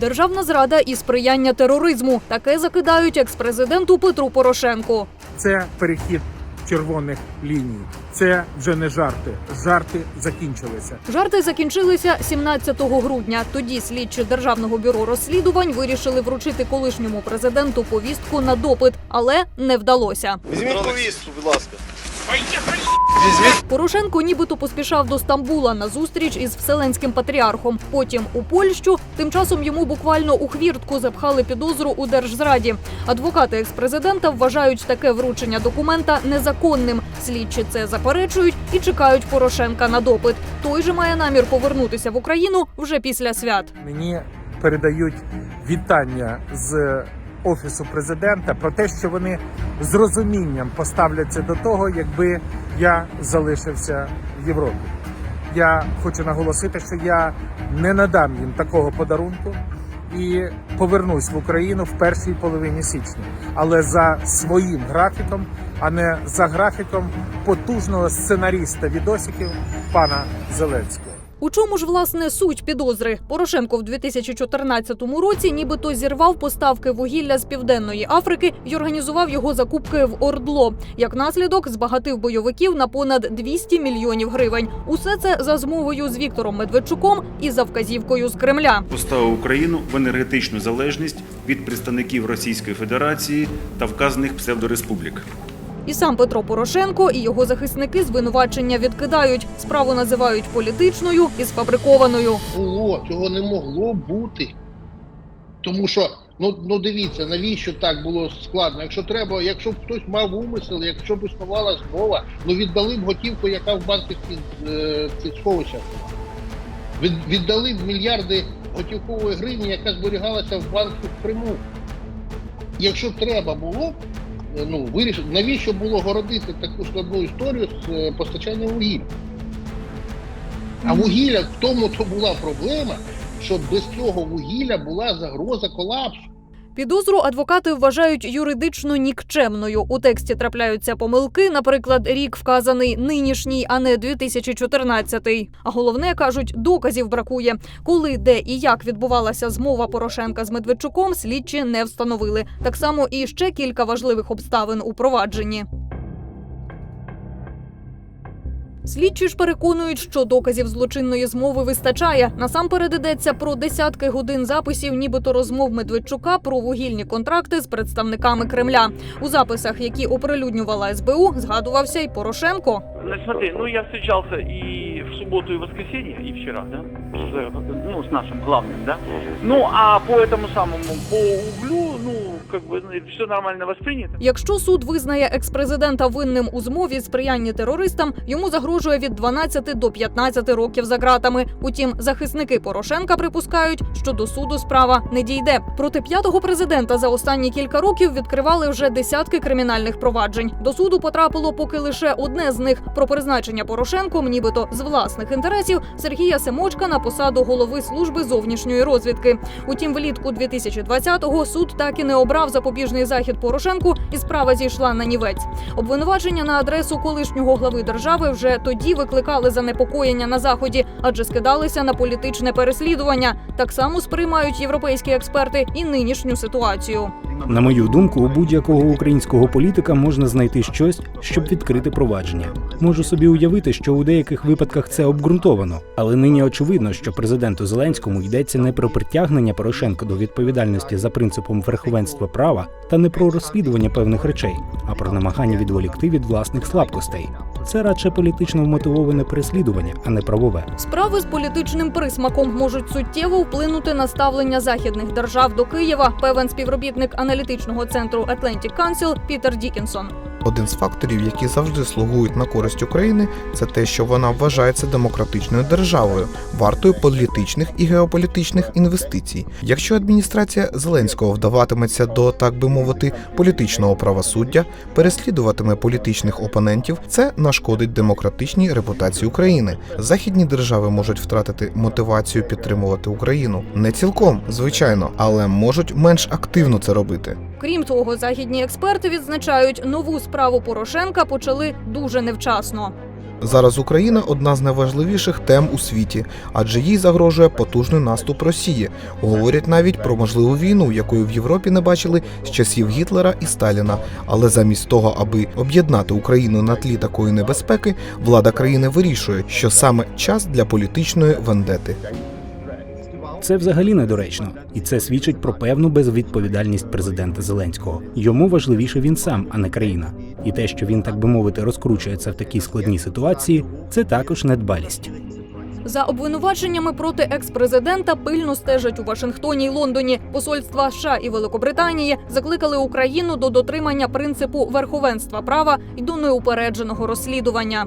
Державна зрада і сприяння тероризму. Таке закидають експрезиденту Петру Порошенку. Це перехід червоних ліній. Це вже не жарти. Жарти закінчилися. Жарти закінчилися 17 грудня. Тоді слідчі державного бюро розслідувань вирішили вручити колишньому президенту повістку на допит, але не вдалося. Візьміть повістку, будь ласка. Порошенко нібито поспішав до Стамбула на зустріч із вселенським патріархом. Потім у Польщу. Тим часом йому буквально у хвіртку запхали підозру у держзраді. Адвокати експрезидента вважають таке вручення документа незаконним. Слідчі це заперечують і чекають Порошенка на допит. Той же має намір повернутися в Україну вже після свят. Мені передають вітання з офісу президента про те, що вони з розумінням поставляться до того, якби я залишився в Європі. Я хочу наголосити, що я не надам їм такого подарунку і повернусь в Україну в першій половині січня, але за своїм графіком, а не за графіком потужного сценаріста відосиків пана Зеленського. У чому ж власне суть підозри? Порошенко в 2014 році нібито зірвав поставки вугілля з південної Африки і організував його закупки в Ордло. Як наслідок, збагатив бойовиків на понад 200 мільйонів гривень. Усе це за змовою з Віктором Медведчуком і за вказівкою з Кремля. поставив Україну в енергетичну залежність від представників Російської Федерації та вказаних псевдореспублік. І сам Петро Порошенко і його захисники звинувачення відкидають. Справу називають політичною і сфабрикованою. було, цього не могло бути. Тому що, ну, ну дивіться, навіщо так було складно? Якщо треба, якщо б хтось мав умисел, якщо б існувала змова, ну віддали б готівку, яка в банківських е, сховищах. Від, віддали б мільярди готівкової гривні, яка зберігалася в банку в Криму. Якщо треба було, ну, вирішити, навіщо було городити таку складну історію з е, постачанням вугілля? А вугілля в тому то була проблема, що без цього вугілля була загроза колапсу. Підозру адвокати вважають юридично нікчемною. У тексті трапляються помилки. Наприклад, рік вказаний нинішній, а не 2014. А головне кажуть, доказів бракує. Коли, де і як відбувалася змова Порошенка з Медведчуком, слідчі не встановили. Так само і ще кілька важливих обставин у провадженні. Слідчі ж переконують, що доказів злочинної змови вистачає. Насамперед йдеться про десятки годин записів, нібито розмов Медведчука про вугільні контракти з представниками Кремля. У записах, які оприлюднювала СБУ, згадувався й Порошенко. Смотри, ну я встречался и в субботу, и в воскресенье, и вчера, да, ну, с нашим главным, да. Ну, а по этому самому, по углю, ну, как бы, все нормально воспринято. Якщо суд визнає експрезидента винним у змові сприяння терористам, йому загрожує від 12 до 15 років за ґратами. Утім, захисники Порошенка припускають, що до суду справа не дійде. Проти п'ятого президента за останні кілька років відкривали вже десятки кримінальних проваджень. До суду потрапило поки лише одне з них про призначення Порошенком, нібито з власних інтересів Сергія Семочка на посаду голови служби зовнішньої розвідки. Утім, влітку 2020-го суд так і не обрав запобіжний захід Порошенку, і справа зійшла на нівець. Обвинувачення на адресу колишнього глави держави вже тоді викликали занепокоєння на заході, адже скидалися на політичне переслідування. Так само сприймають європейські експерти і нинішню ситуацію. На мою думку, у будь-якого українського політика можна знайти щось, щоб відкрити провадження. Можу собі уявити, що у деяких випадках це обґрунтовано, але нині очевидно, що президенту Зеленському йдеться не про притягнення Порошенка до відповідальності за принципом верховенства права та не про розслідування певних речей, а про намагання відволікти від власних слабкостей. Це радше політично вмотивоване переслідування, а не правове. Справи з політичним присмаком можуть суттєво вплинути на ставлення західних держав до Києва. Певен співробітник аналітичного центру Atlantic Council Пітер Дікінсон. Один з факторів, які завжди слугують на користь України, це те, що вона вважається демократичною державою, вартою політичних і геополітичних інвестицій. Якщо адміністрація Зеленського вдаватиметься до, так би мовити, політичного правосуддя, переслідуватиме політичних опонентів, це нашкодить демократичній репутації України. Західні держави можуть втратити мотивацію підтримувати Україну не цілком, звичайно, але можуть менш активно це робити. Крім того, західні експерти відзначають, нову справу Порошенка почали дуже невчасно. Зараз Україна одна з найважливіших тем у світі, адже їй загрожує потужний наступ Росії. Говорять навіть про можливу війну, якої в Європі не бачили з часів Гітлера і Сталіна. Але замість того, аби об'єднати Україну на тлі такої небезпеки, влада країни вирішує, що саме час для політичної вендети. Це взагалі недоречно, і це свідчить про певну безвідповідальність президента Зеленського. Йому важливіше він сам, а не країна. І те, що він, так би мовити, розкручується в такій складній ситуації, це також недбалість. За обвинуваченнями проти експрезидента пильно стежать у Вашингтоні й Лондоні. Посольства США і Великобританії закликали Україну до дотримання принципу верховенства права і до неупередженого розслідування.